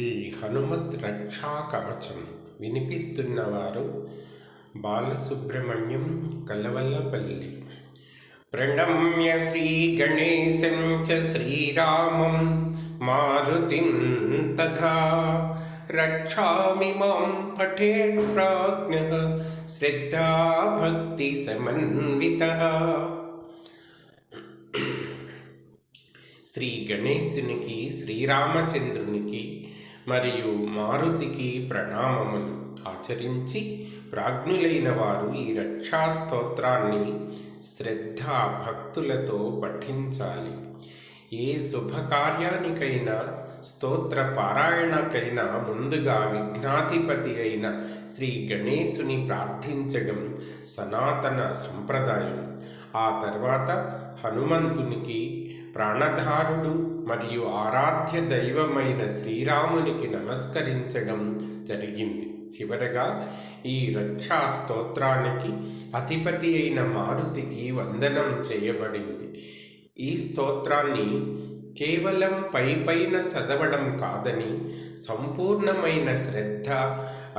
శ్రీ హనుమత్ రక్షా కవచం వినిపిస్తున్నవారు బాలసుబ్రహ్మణ్యం కలవల్లపల్లి. ప్రణమ్య శ్రీ గణేశం చ శ్రీరామం మారుతిం తథా. రక్షామి మాం పఠే ప్రాజ్ఞ శ్రద్ధా భక్తి సమన్విత. శ్రీ గణేశునికి శ్రీరామచంద్రునికి మరియు మారుతికి ప్రణామములు. ఆచరించి ప్రాజ్ఞులైన వారు ఈ రక్షా స్తోత్రాన్ని శ్రద్ధ భక్తులతో పఠించాలి. ఏ శుభకార్యానికైనా స్తోత్ర పారాయణకైనా ముందుగా విఘ్నాధిపతి అయిన శ్రీ గణేశుని ప్రార్థించడం సనాతన సంప్రదాయం. ఆ తర్వాత హనుమంతునికి ప్రాణధారుడు మరియు ఆరాధ్య దైవమైన శ్రీరామునికి నమస్కరించడం జరిగింది. చివరగా ఈ రక్షా స్తోత్రానికి అధిపతి అయిన మారుతికి వందనం చేయబడింది. ఈ స్తోత్రాన్ని కేవలం పై పైన చదవడం కాదని సంపూర్ణమైన శ్రద్ధ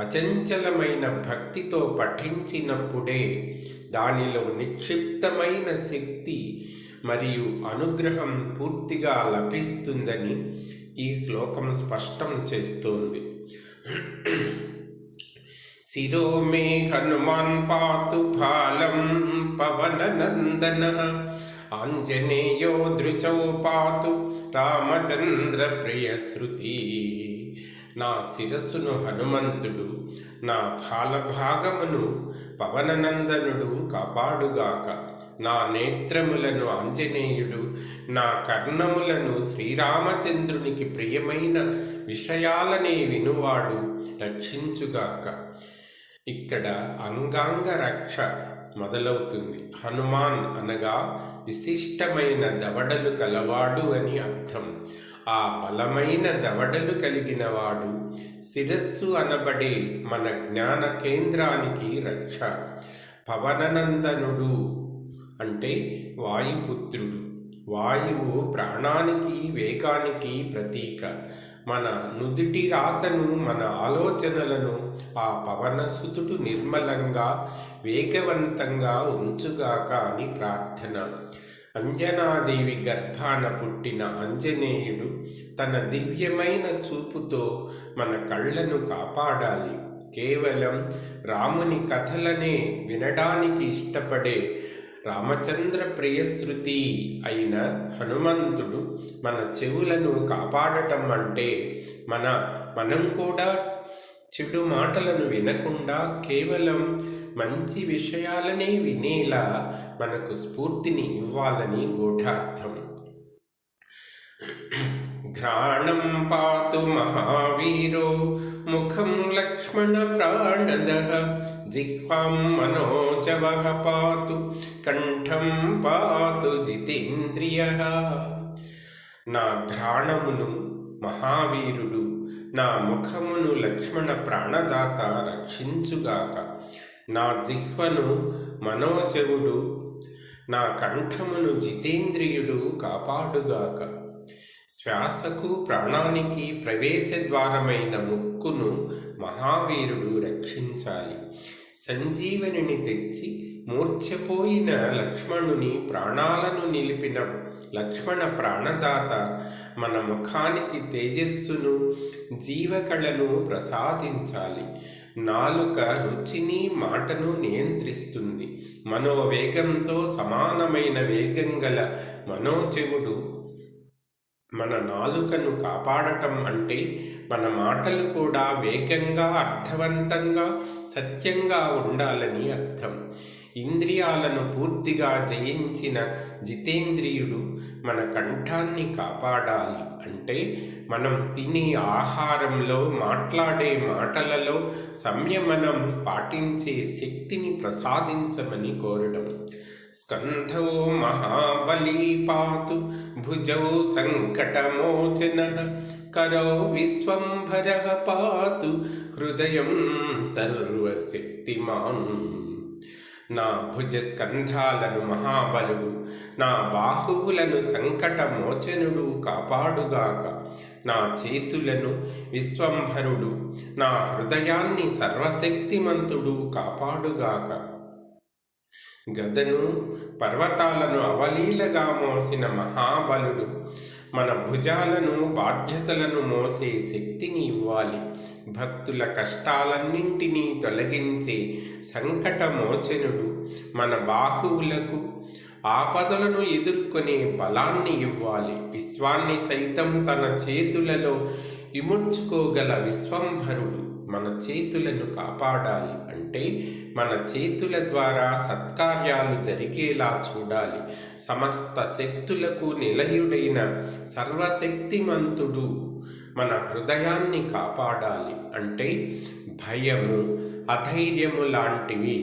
అచంచలమైన భక్తితో పఠించినప్పుడే దానిలో నిక్షిప్తమైన శక్తి మరియు అనుగ్రహం పూర్తిగా లభిస్తుందని ఈ శ్లోకం స్పష్టం చేస్తోంది. శిరో మే హనుమాన్ పాతు ఫాలం పవననందన ఆంజనేయో దృశౌ పాతు రామచంద్ర ప్రియశ్రుతి నా శిరస్సును హనుమంతుడు నా ఫాలభాగమును పవననందనుడు కాపాడుగాక. నా నేత్రములను ఆంజనేయుడు నా కర్ణములను శ్రీరామచంద్రునికి ప్రియమైన విషయాలనే వినువాడు. రక్షించుగాక. ఇక్కడ అంగాంగ రక్ష మొదలవుతుంది. హనుమాన్ అనగా విశిష్టమైన దవడలు కలవాడు అని అర్థం. ఆ బలమైన దవడలు కలిగినవాడు శిరస్సు అనబడే మన జ్ఞాన కేంద్రానికి రక్ష. పవననందనుడు అంటే వాయుపుత్రుడు. వాయువు ప్రాణానికి వేగానికి ప్రతీక. మన నుదుటి రాతను మన ఆలోచనలను ఆ పవనసుతుడు నిర్మలంగా వేగవంతంగా ఉంచుగాక అని ప్రార్థన. అంజనాదేవి గర్భాన పుట్టిన ఆంజనేయుడు తన దివ్యమైన చూపుతో మన కళ్ళను కాపాడాలి. కేవలం రాముని కథలనే వినడానికి ఇష్టపడే రామచంద్ర ప్రియశ్రుతి అయిన హనుమంతుడు మన చెవులను కాపాడటం అంటే మన మనం కూడా చెడు మాటలను వినకుండా కేవలం మంచి విషయాలనే వినేలా మనకు స్ఫూర్తిని ఇవ్వాలని గూఢార్థం ఘ్రాణం పాతు మహావీరో. ముఖం లక్ష్మణ ప్రాణద. జిహ్వాం మనోజవ పాతు. కంఠం పాతు జితేంద్రియ. నా ఘ్రాణమును మహావీరుడు నా ముఖమును లక్ష్మణ ప్రాణదాత రక్షించుగాక. నా జిహ్వను మనోజవుడు నా కంఠమును జితేంద్రియుడు కాపాడుగాక. శ్వాసకు ప్రాణానికి ప్రవేశ ద్వారమైన ముక్కును మహావీరుడు రక్షించాలి. సంజీవనిని తెచ్చి మూర్ఛపోయిన లక్ష్మణుని ప్రాణాలను నిలిపిన లక్ష్మణ ప్రాణదాత మన ముఖానికి తేజస్సును జీవకళను ప్రసాదించాలి. నాలుక రుచిని మాటను నియంత్రిస్తుంది. మనోవేగంతో సమానమైన వేగం గల మనోజవుడు మన నాలుకను కాపాడటం అంటే మన మాటలు కూడా వేగంగా అర్థవంతంగా సత్యంగా ఉండాలని అర్థం. ఇంద్రియాలను పూర్తిగా జయించిన జితేంద్రియుడు మన కంఠాన్ని కాపాడాలి అంటే మనం తినే ఆహారంలో మాట్లాడే మాటలలో సంయమనం పాటించే శక్తిని ప్రసాదించమని కోరడం. స్కంధో మహాబలీ పాతు భుజౌ సంకటమోచన కరో విశ్వంభర పాతు హృదయం సర్వశక్తిమాన్ నా భుజ స్కంధాలను మహాబలుడు నా బాహువులను సంకటమోచనుడు కాపాడుగాక. నా చేతులను విశ్వంభరుడు నా హృదయాన్ని సర్వశక్తిమంతుడు కాపాడుగాక. గదను పర్వతాలను అవలీలగా మోసిన మహాబలుడు. మన భుజాలను బాధ్యతలను మోసే శక్తిని ఇవ్వాలి. భక్తుల కష్టాలన్నింటినీ తొలగించే సంకటమోచనుడు మన బాహువులకు. ఆపదలను ఎదుర్కొనే బలాన్ని ఇవ్వాలి. విశ్వాన్ని సైతం తన చేతులలో ఇముడ్చుకోగల విశ్వంభరుడు. మన చేతులను కాపాడాలి అంటే మన చేతుల ద్వారా సత్కార్యాలు జరిగేలా చూడాలి. సమస్త శక్తులకు నిలయుడైన సర్వశక్తిమంతుడు మన హృదయాన్ని కాపాడాలి అంటే భయము అధైర్యము లాంటివి.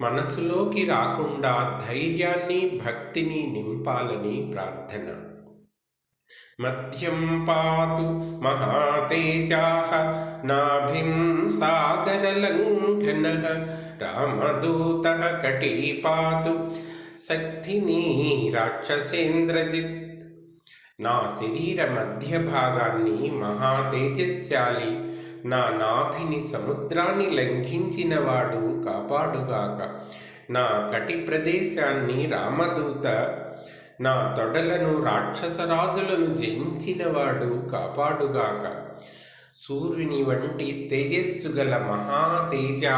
మనసులోకి రాకుండా ధైర్యాన్ని భక్తిని నింపాలని ప్రార్థన. మధ్యం పాతు మహాతేజా నాభిం సాగరలంఘన రామదూత కటీ పాతు శక్తిని రాక్షసేంద్రజిత్. నా శరీర మధ్య భాగాన్ని మహాతేజస్శాలి. నా నాభిని సముద్రాన్ని లంఘించినవాడు కాపాడుగాక. నా కటి ప్రదేశాన్ని రామదూత నా తొడలను రాక్షసరాజులను జయించినవాడు కాపాడుగాక. సూర్యుని వంటి తేజస్సు గల మహాతేజా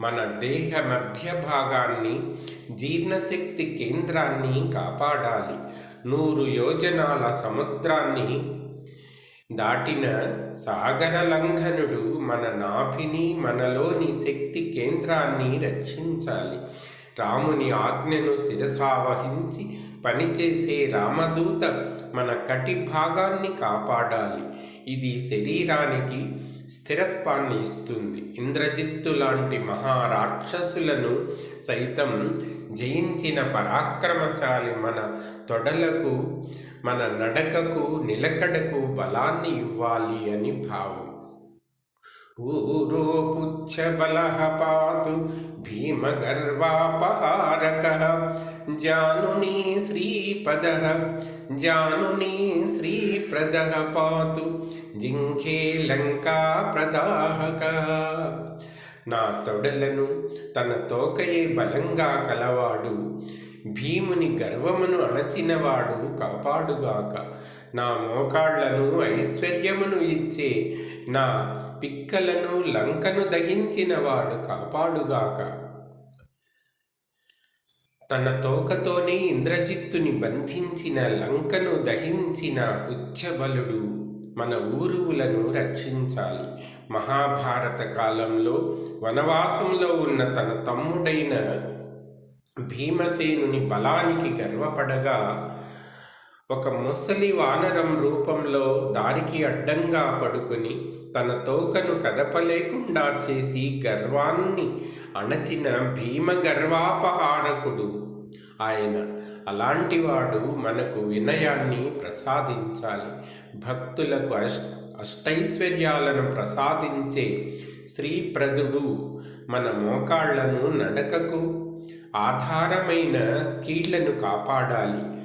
మన దేహ మధ్య భాగాన్ని జీర్ణశక్తి కేంద్రాన్ని కాపాడాలి. నూరు యోజనాల సముద్రాన్ని దాటిన సాగర లంఘనుడు మన నాభిని మనలోని శక్తి కేంద్రాన్ని రక్షించాలి. రాముని ఆజ్ఞను శిరసావహించి పనిచేసే రామదూత మన కటి భాగాన్ని కాపాడాలి. ఇది శరీరానికి స్థిరత్వాన్ని ఇస్తుంది. ఇంద్రజిత్తు లాంటి మహారాక్షసులను సైతం జయించిన పరాక్రమశాలి మన తొడలకు మన నడకకు నిలకడకు బలాన్ని ఇవ్వాలి అని భావం. ఊరోపుచ్చబలః పాతు భీమగర్వాపహారక జానునీ శ్రీపదः జానునీ శ్రీప్రదः పాతు జింఖే లంకా నా తొడలను తన తోకయే బలంగా కలవాడు భీముని గర్వమును అణచినవాడు కాపాడుగాక. నా మోకాళ్ళను ఐశ్వర్యమును ఇచ్చే నా పిక్కలను లంకను దహించినవాడు కాపాడుగాక. తన తోకతోనే ఇంద్రజిత్తుని బంధించిన లంకను దహించిన ఉచ్చబలుడు మన ఊరువులను రక్షించాలి. మహాభారత కాలంలో వనవాసంలో ఉన్న తన తమ్ముడైన భీమసేనుని బలానికి గర్వపడగా ఒక ముసలి వానరం రూపంలో దారికి అడ్డంగా పడుకొని తన తోకను కదపలేకుండా చేసి గర్వాన్ని అణచిన భీమ గర్వాపహారకుడు. ఆయన అలాంటివాడు మనకు వినయాన్ని ప్రసాదించాలి. భక్తులకు అష్ అష్టైశ్వర్యాలను ప్రసాదించే శ్రీప్రదుడు మన మోకాళ్ళను నడకకు ఆధారమైన కీళ్ళను కాపాడాలి.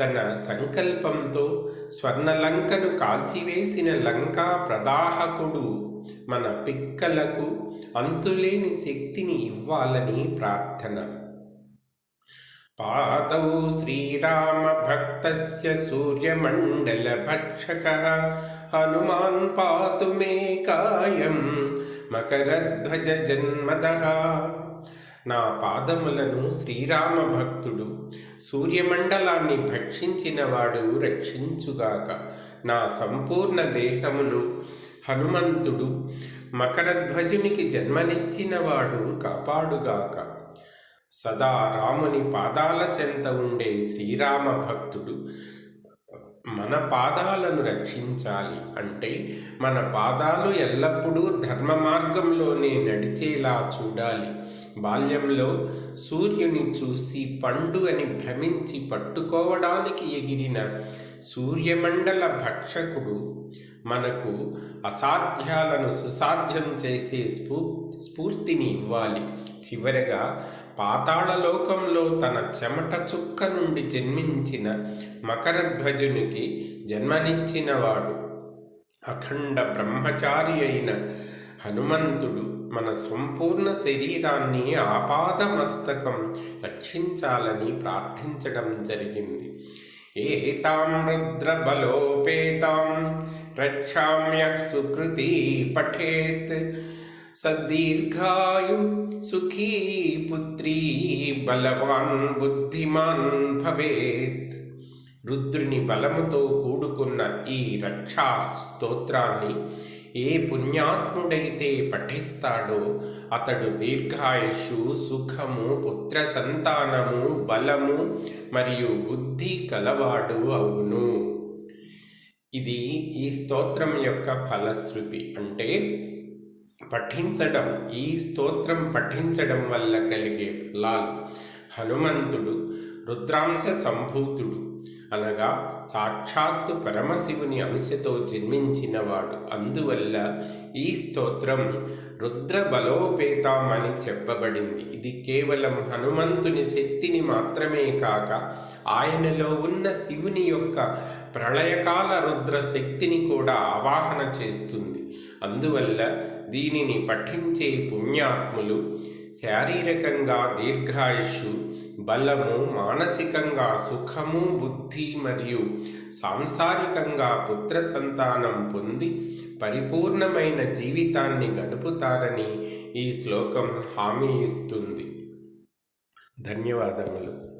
తన సంకల్పంతో స్వర్ణలంకను కాల్చివేసిన లంకా ప్రదాహకుడు మన పిక్కలకు అంతులేని శక్తిని ఇవ్వాలని ప్రార్థన. పాదౌ శ్రీరామభక్తస్య సూర్యమండలభక్షకः హనుమాన్ పాతు మే కాయం మకరధ్వజ జన్మదః నా పాదములను శ్రీరామ భక్తుడు సూర్యమండలాన్ని భక్షించినవాడు రక్షించుగాక. నా సంపూర్ణ దేహమును హనుమంతుడు మకరధ్వజునికి జన్మనిచ్చినవాడు కాపాడుగాక. సదా రాముని పాదాల చెంత ఉండే శ్రీరామ భక్తుడు మన పాదాలను రక్షించాలి. అంటే మన పాదాలు ఎల్లప్పుడూ ధర్మ మార్గంలోనే నడిచేలా చూడాలి. బాల్యంలో సూర్యుని చూసి పండు అని భ్రమించి పట్టుకోవడానికి ఎగిరిన సూర్యమండల భక్షకుడు మనకు అసాధ్యాలను సుసాధ్యం చేసే స్ఫూ స్ఫూర్తిని ఇవ్వాలి. చివరగా పాతాళలోకంలో తన చెమట చుక్క నుండి జన్మించిన మకరధ్వజునికి జన్మనిచ్చినవాడు. అఖండ బ్రహ్మచారి అయిన హనుమంతుడు మన సంపూర్ణ శరీరాన్ని ఆపాదమస్తకం రక్షించాలని ప్రార్థించడం జరిగింది. ఏతాం రుద్రబలోపేతాం రక్షామ్య సుకృతి పఠేత్ సద్దీర్ఘాయు సుఖీ పుత్రీ బలవాన్ బుద్ధిమాన్ భవేత్ రుద్రుని బలముతో కూడుకున్న ఈ రక్షా స్తోత్రాన్ని ఏ పుణ్యాత్ముడైతే పఠిస్తాడో అతడు దీర్ఘాయుషు సుఖము పుత్ర సంతానము బలము మరియు బుద్ధి కలవాడు అవును। ఇది ఈ స్తోత్రం యొక్క ఫలశ్రుతి అంటే పఠించడం ఈ స్తోత్రం పఠించడం వల్ల కలిగే ఫలాలు. హనుమంతుడు రుద్రాంశ సంభూతుడు అనగా సాక్షాత్తు పరమశివుని అంశతో జన్మించినవాడు. అందువల్ల ఈ స్తోత్రం రుద్ర బలోపేతం అని చెప్పబడింది. ఇది కేవలం హనుమంతుని శక్తిని మాత్రమే కాక ఆయనలో ఉన్న శివుని యొక్క ప్రళయకాల రుద్ర శక్తిని కూడా ఆవాహన చేస్తుంది. అందువల్ల దీనిని పఠించే పుణ్యాత్ములు శారీరకంగా దీర్ఘాయుషు బలము మానసికంగా సుఖము బుద్ధి మరియు సాంసారికంగా పుత్ర సంతానం పొంది పరిపూర్ణమైన జీవితాన్ని గడుపుతారని ఈ శ్లోకం హామీ ఇస్తుంది. ధన్యవాదములు.